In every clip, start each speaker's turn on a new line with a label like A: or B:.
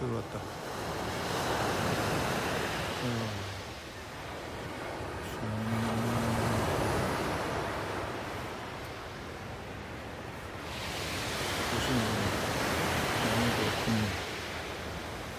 A: 들어왔다.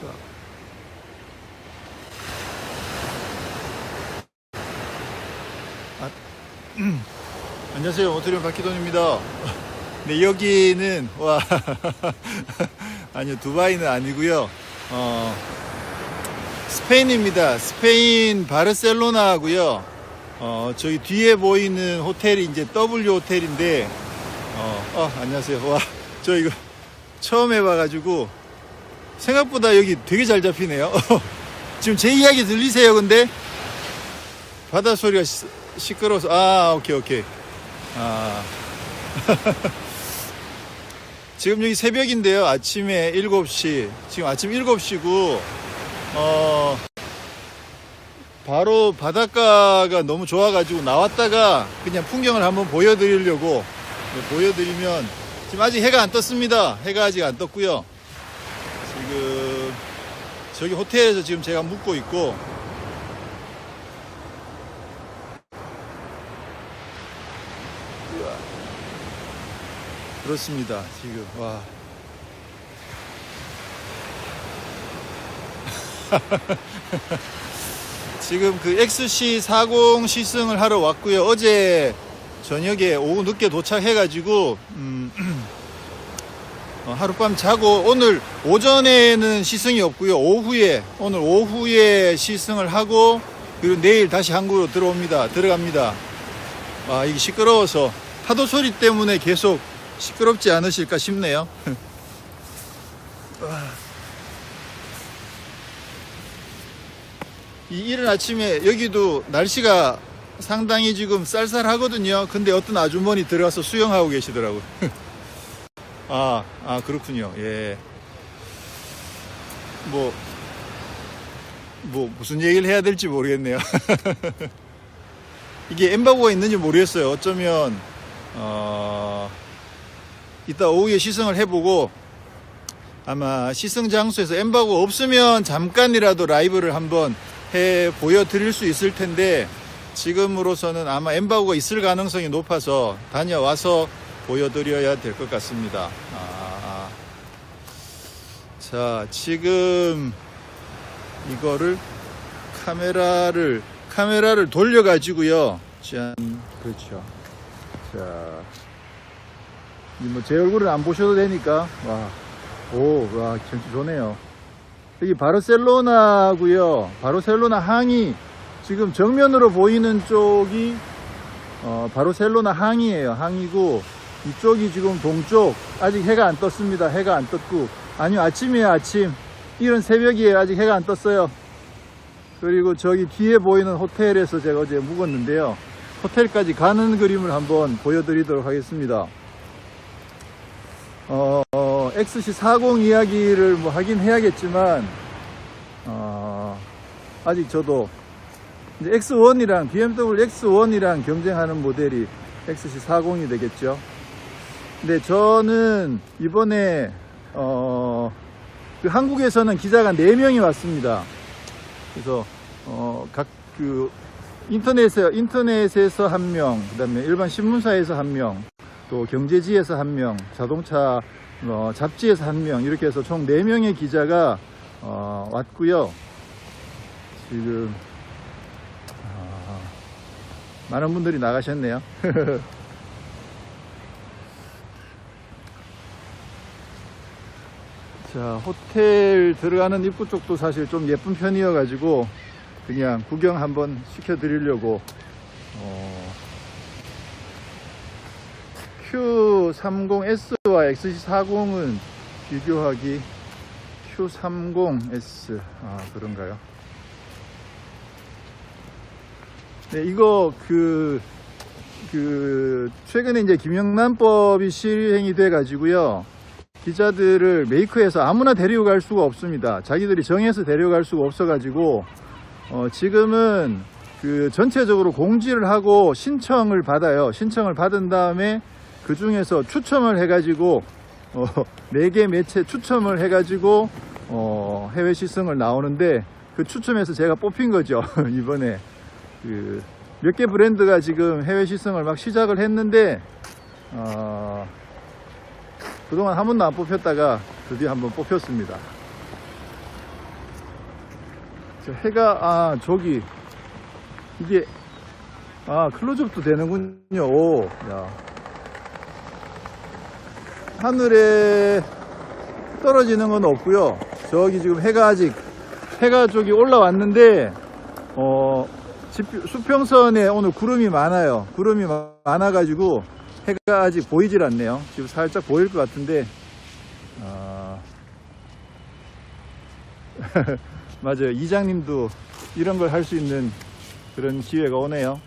A: 자. 아, 안녕하세요. 오토리온 박희돈입니다. 네, 여기는, 와, 아니요, 두바이는 아니고요 어, 스페인입니다. 스페인 바르셀로나고요 어, 저기 뒤에 보이는 호텔이 이제 W 호텔인데, 어, 어, 안녕하세요. 와, 저 이거 처음 해봐가지고, 생각보다 여기 되게 잘 잡히네요. 지금 제 이야기 들리세요, 근데? 바다 소리가 시, 시끄러워서, 아, 오케이, 오케이. 아. 지금 여기 새벽인데요. 아침에 7시. 지금 아침 7시고, 어, 바로 바닷가가 너무 좋아가지고 나왔다가 그냥 풍경을 한번 보여드리려고 네, 보여드리면 지금 아직 해가 안 떴습니다. 해가 아직 안 떴고요. 지금 저기 호텔에서 지금 제가 묵고 있고 그렇습니다. 지금 와. 지금 그 XC40 시승을 하러 왔고요. 어제 저녁에 오후 늦게 도착해가지고 음, 어, 하룻밤 자고 오늘 오전에는 시승이 없고요. 오후에 오늘 오후에 시승을 하고 그리고 내일 다시 한국으로 들어옵니다. 들어갑니다. 아 이게 시끄러워서 파도 소리 때문에 계속 시끄럽지 않으실까 싶네요. 이 이른 아침에 여기도 날씨가 상당히 지금 쌀쌀하거든요. 근데 어떤 아주머니 들어가서 수영하고 계시더라고요. 아, 아, 그렇군요. 예. 뭐, 뭐, 무슨 얘기를 해야 될지 모르겠네요. 이게 엠바고가 있는지 모르겠어요. 어쩌면, 어, 이따 오후에 시승을 해보고, 아마 시승 장소에서 엠바고 없으면 잠깐이라도 라이브를 한번 해 보여드릴 수 있을 텐데, 지금으로서는 아마 엠바고가 있을 가능성이 높아서 다녀와서 보여드려야 될 것 같습니다. 아, 자, 지금 이거를 카메라를 카메라를 돌려 가지고요. 짠, 그렇죠. 자, 뭐 제 얼굴은 안 보셔도 되니까 와, 오, 와, 경치 좋네요. 여기 바르셀로나고요. 바르셀로나 항이 지금 정면으로 보이는 쪽이 어, 바르셀로나 항이에요. 항이고 이쪽이 지금 동쪽 아직 해가 안 떴습니다. 해가 안 떴고 아니요 아침이에요 아침 이런 새벽이에요. 아직 해가 안 떴어요. 그리고 저기 뒤에 보이는 호텔에서 제가 어제 묵었는데요. 호텔까지 가는 그림을 한번 보여드리도록 하겠습니다. 어, 어, XC40 이야기를 뭐 하긴 해야겠지만 어, 아직 저도 이제 X1이랑 BMW X1이랑 경쟁하는 모델이 XC40이 되겠죠. 근데 저는 이번에 어, 그 한국에서는 기자가 4명이 왔습니다. 그래서 어, 각그 인터넷에 인터넷에서 한 명, 그 다음에 일반 신문사에서 한 명, 또 경제지에서 한 명, 자동차 어, 잡지에서 한 명 이렇게 해서 총 4명의 기자가 어, 왔고요. 지금 아, 많은 분들이 나가셨네요. 자, 호텔 들어가는 입구 쪽도 사실 좀 예쁜 편이어 가지고 그냥 구경 한번 시켜 드리려고 어, Q30S와 XC40은 비교하기 Q30S. 아 그런가요? 네 이거 그, 그 최근에 이제 김영란법이 시행이 돼 가지고요. 기자들을 메이크해서 아무나 데리고 갈 수가 없습니다. 자기들이 정해서 데려갈 수가 없어 가지고 어, 지금은 그 전체적으로 공지를 하고 신청을 받아요. 신청을 받은 다음에 그 중에서 추첨을 해가지고 어, 4개 매체 추첨을 해가지고 어, 해외 시승을 나오는데 그 추첨해서 제가 뽑힌 거죠. 이번에 그 몇 개 브랜드가 지금 해외 시승을 막 시작을 했는데 어, 그동안 한 번도 안 뽑혔다가 드디어 한번 뽑혔습니다. 저 해가 아 저기 이게 아 클로즈업도 되는군요. 오, 야. 하늘에 떨어지는 건 없고요. 저기 지금 해가 아직 해가 저기 올라왔는데 어 수평선에 오늘 구름이 많아요. 구름이 마- 많아 가지고 해가 아직 보이질 않네요. 지금 살짝 보일 것 같은데 아, 맞아요. 이장님도 이런 걸 할 수 있는 그런 기회가 오네요.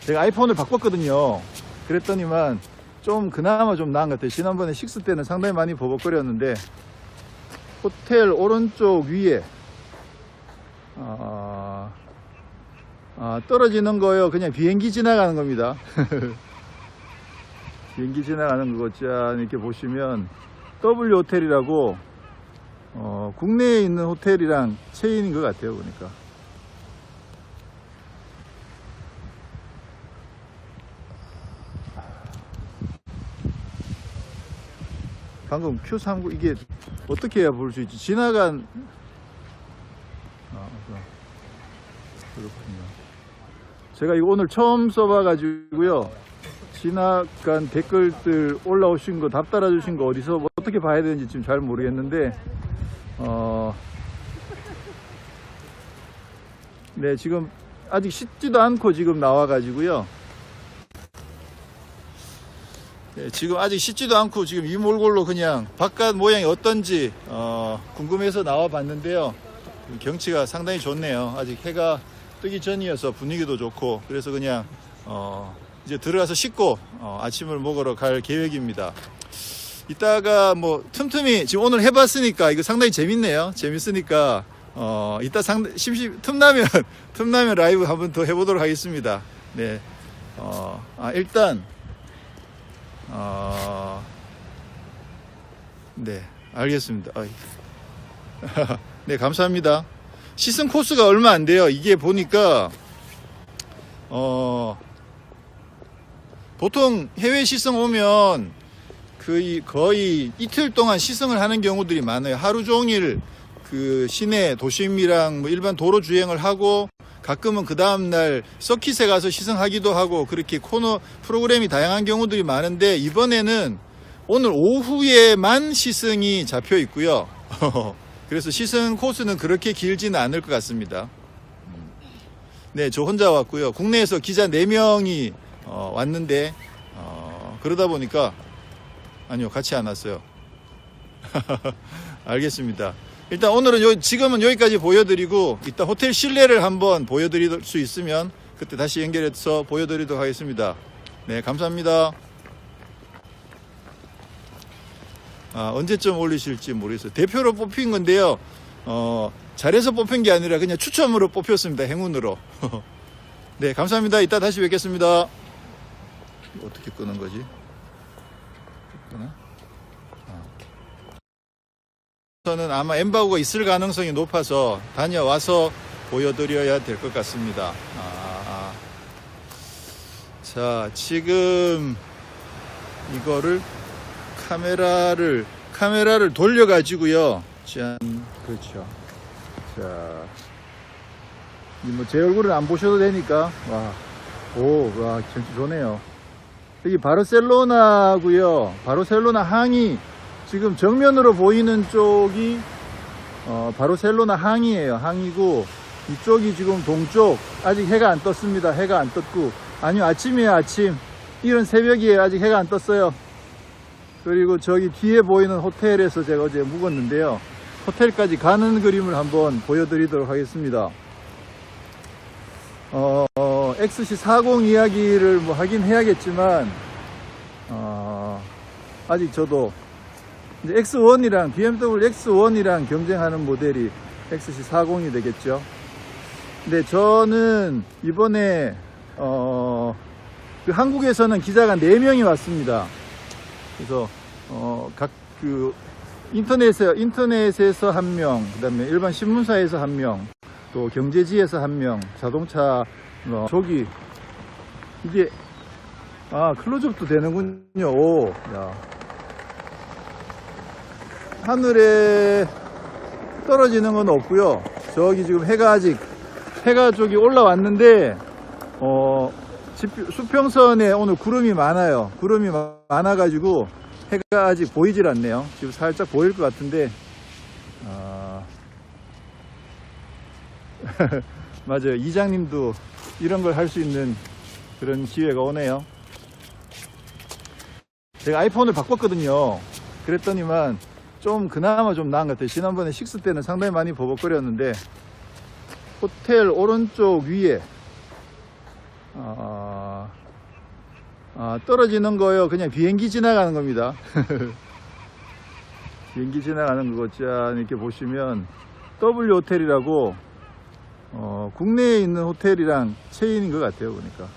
A: 제가 아이폰을 바꿨거든요. 그랬더니만 좀 그나마 좀 나은 것 같아요. 지난번에 식스 때는 상당히 많이 버벅거렸는데 호텔 오른쪽 위에 아, 아, 떨어지는 거요. 그냥 비행기 지나가는 겁니다. 비행기 지나가는 거 짠 이렇게 보시면 W 호텔이라고 어, 국내에 있는 호텔이랑 체인인 것 같아요. 보니까. 방금 Q39 이게 어떻게 해야 볼 수 있지? 지나간 아, 그렇군요. 제가 이거 오늘 처음 써봐가지고요. 지나간 댓글들 올라오신 거, 답 달아주신 거 어디서 뭐 어떻게 봐야 되는지 지금 잘 모르겠는데, 어, 네, 지금 아직 씻지도 않고 지금 나와가지고요. 네, 지금 아직 씻지도 않고 지금 이몰골로 그냥 바깥 모양이 어떤지 어, 궁금해서 나와 봤는데요. 경치가 상당히 좋네요. 아직 해가 뜨기 전이어서 분위기도 좋고 그래서 그냥 어, 이제 들어가서 씻고 어, 아침을 먹으러 갈 계획입니다. 이따가 뭐 틈틈이 지금 오늘 해봤으니까 이거 상당히 재밌네요. 재밌으니까 어, 이따 상 심심 틈나면 틈나면 라이브 한번 더 해보도록 하겠습니다. 네, 어, 아, 일단 어, 네, 알겠습니다. 네, 감사합니다. 시승 코스가 얼마 안 돼요. 이게 보니까, 어, 보통 해외 시승 오면 거의, 거의 이틀 동안 시승을 하는 경우들이 많아요. 하루 종일 그 시내 도심이랑 뭐 일반 도로 주행을 하고 가끔은 그 다음날 서킷에 가서 시승하기도 하고 그렇게 코너 프로그램이 다양한 경우들이 많은데 이번에는 오늘 오후에만 시승이 잡혀 있고요. 그래서 시승 코스는 그렇게 길지는 않을 것 같습니다. 음. 네, 저 혼자 왔고요. 국내에서 기자 4명이 왔는데 어, 그러다 보니까 아니요, 같이 안 왔어요. 알겠습니다. 일단 오늘은 요, 지금은 여기까지 보여드리고 이따 호텔 실내를 한번 보여드릴 수 있으면 그때 다시 연결해서 보여드리도록 하겠습니다. 네, 감사합니다. 아, 언제쯤 올리실지 모르겠어요. 대표로 뽑힌 건데요. 어, 잘해서 뽑힌 게 아니라 그냥 추첨으로 뽑혔습니다. 행운으로. 네, 감사합니다. 이따 다시 뵙겠습니다. 어떻게 끄는 거지? 끄나? 저는 아마 엠바고가 있을 가능성이 높아서 다녀와서 보여드려야 될 것 같습니다. 아, 자, 지금 이거를 카메라를 카메라를 돌려 가지고요. 짠, 그렇죠. 자, 뭐제 얼굴은 안 보셔도 되니까 와, 오, 와, 진짜 좋네요. 여기 바르셀로나고요. 바르셀로나 항이 지금 정면으로 보이는 쪽이 어, 바르셀로나 항이에요. 항이고 이쪽이 지금 동쪽 아직 해가 안 떴습니다. 해가 안 떴고 아니요 아침이에요 아침 이런 새벽이에요. 아직 해가 안 떴어요. 그리고 저기 뒤에 보이는 호텔에서 제가 어제 묵었는데요. 호텔까지 가는 그림을 한번 보여드리도록 하겠습니다. 어, 어, XC40 이야기를 뭐 하긴 해야겠지만 어, 아직 저도 X1이랑 BMW X1이랑 경쟁하는 모델이 XC40이 되겠죠. 근데 저는 이번에 어, 그 한국에서는 기자가 4명이 왔습니다. 그래서 어, 각그 인터넷에, 인터넷에서 한 명, 그 다음에 일반 신문사에서 한 명, 또 경제지에서 한 명, 자동차, 뭐, 저기, 이게, 아, 클로즈업도 되는군요. 오, 야. 하늘에 떨어지는 건 없고요. 저기 지금 해가 아직, 해가 저기 올라왔는데, 어, 수평선에 오늘 구름이 많아요. 구름이 마- 많아 가지고 해가 아직 보이질 않네요. 지금 살짝 보일 것 같은데, 아, 맞아요. 이장님도 이런 걸 할 수 있는 그런 기회가 오네요. 제가 아이폰을 바꿨거든요. 그랬더니만 좀 그나마 좀 나은 것 같아요. 지난번에 식스 때는 상당히 많이 버벅거렸는데 호텔 오른쪽 위에 아, 아, 떨어지는 거요. 그냥 비행기 지나가는 겁니다. 비행기 지나가는 거 짠 이렇게 보시면 W 호텔이라고 어, 국내에 있는 호텔이랑 체인인 것 같아요. 보니까.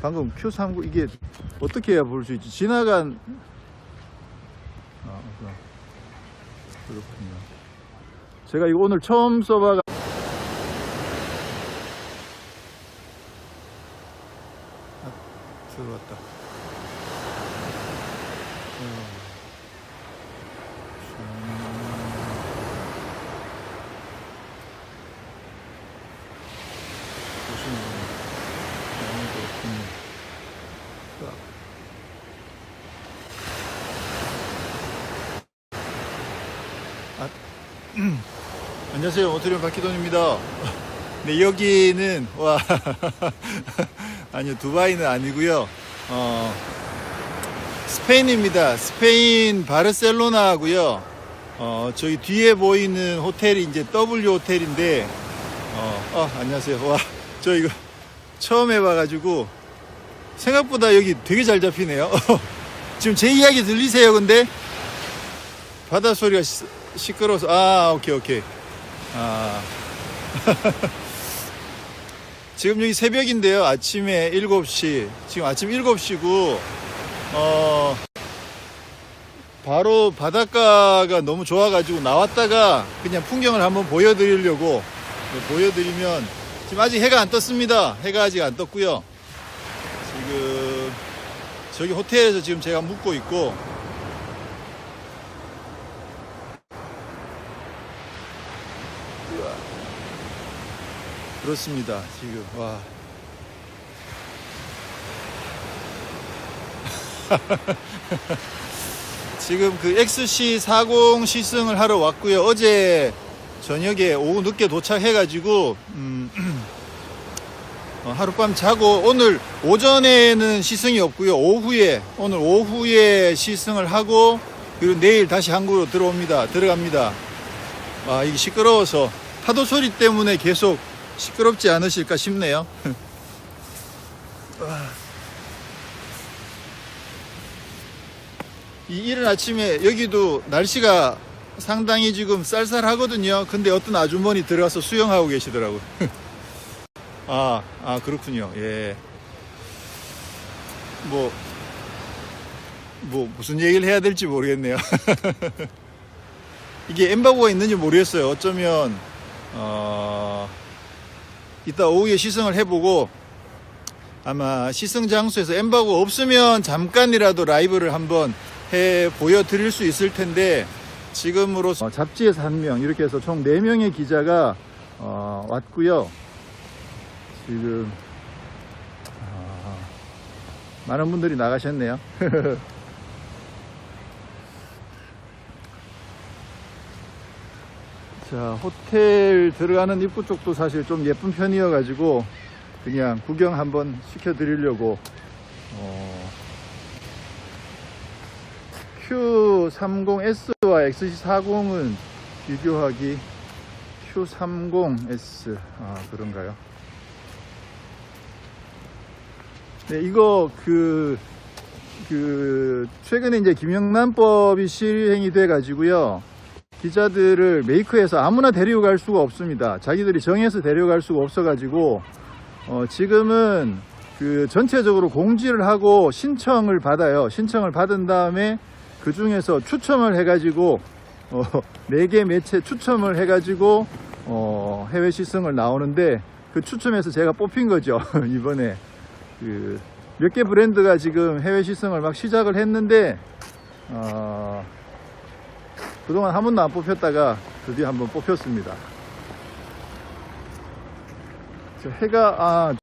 A: 방금 Q39 이게 어떻게 해야 볼 수 있지? 지나간 아. 그렇군요. 제가 이거 오늘 처음 써봐가 아, 들어왔다. 어. 참. 보시는군요. 아, 그렇군요. 자. 아, 안녕하세요. 오토리온 박기돈입니다. 네, 여기는, 와, 아니요, 두바이는 아니고요 어, 스페인입니다. 스페인 바르셀로나 하고요 어, 저기 뒤에 보이는 호텔이 이제 W 호텔인데, 어, 어, 안녕하세요. 와, 저 이거 처음 해봐가지고, 생각보다 여기 되게 잘 잡히네요. 지금 제 이야기 들리세요, 근데? 바다 소리가 시, 시끄러워서, 아, 오케이, 오케이. 아. 지금 여기 새벽인데요. 아침에 7시. 지금 아침 7시고, 어, 바로 바닷가가 너무 좋아가지고 나왔다가 그냥 풍경을 한번 보여드리려고 보여드리면 지금 아직 해가 안 떴습니다. 해가 아직 안 떴고요. 지금 저기 호텔에서 지금 제가 묵고 있고 우와. 그렇습니다. 지금 와. 지금 그 XC40 시승을 하러 왔고요. 어제 저녁에 오후 늦게 도착해가지고 음, 어, 하룻밤 자고 오늘 오전에는 시승이 없고요. 오후에 오늘 오후에 시승을 하고 그리고 내일 다시 한국으로 들어옵니다. 들어갑니다. 아 이게 시끄러워서 파도 소리 때문에 계속 시끄럽지 않으실까 싶네요. 이 이른 아침에 여기도 날씨가 상당히 지금 쌀쌀하거든요. 근데 어떤 아주머니 들어가서 수영하고 계시더라고요. 아, 아, 그렇군요. 예. 뭐, 뭐, 무슨 얘기를 해야 될지 모르겠네요. 이게 엠바고가 있는지 모르겠어요. 어쩌면, 어, 이따 오후에 시승을 해보고, 아마 시승 장소에서 엠바고 없으면 잠깐이라도 라이브를 한번 해 보여드릴 수 있을 텐데, 지금으로서 어, 잡지에서 한 명, 이렇게 해서 총 4명의 기자가 어, 왔고요 지금 아, 많은 분들이 나가셨네요. 자, 호텔 들어가는 입구 쪽도 사실 좀 예쁜 편이어 가지고 그냥 구경 한번 시켜 드리려고 어, Q30S와 XC40은 비교하기 Q30S 아 그런가요? 네, 이거 그, 그, 최근에 이제 김영란법이 시행이 돼 가지고요. 기자들을 메이크해서 아무나 데리고 갈 수가 없습니다. 자기들이 정해서 데려갈 수가 없어 가지고, 어, 지금은 그 전체적으로 공지를 하고 신청을 받아요. 신청을 받은 다음에 그 중에서 추첨을 해 가지고 어, 4개 매체 추첨을 해 가지고 어, 해외 시승을 나오는데 그 추첨에서 제가 뽑힌 거죠. 이번에 그 몇 개 브랜드가 지금 해외 시승을 막 시작을 했는데 어, 그동안 한 번도 안 뽑혔다가 드디어 한번 뽑혔습니다. 저 해가 아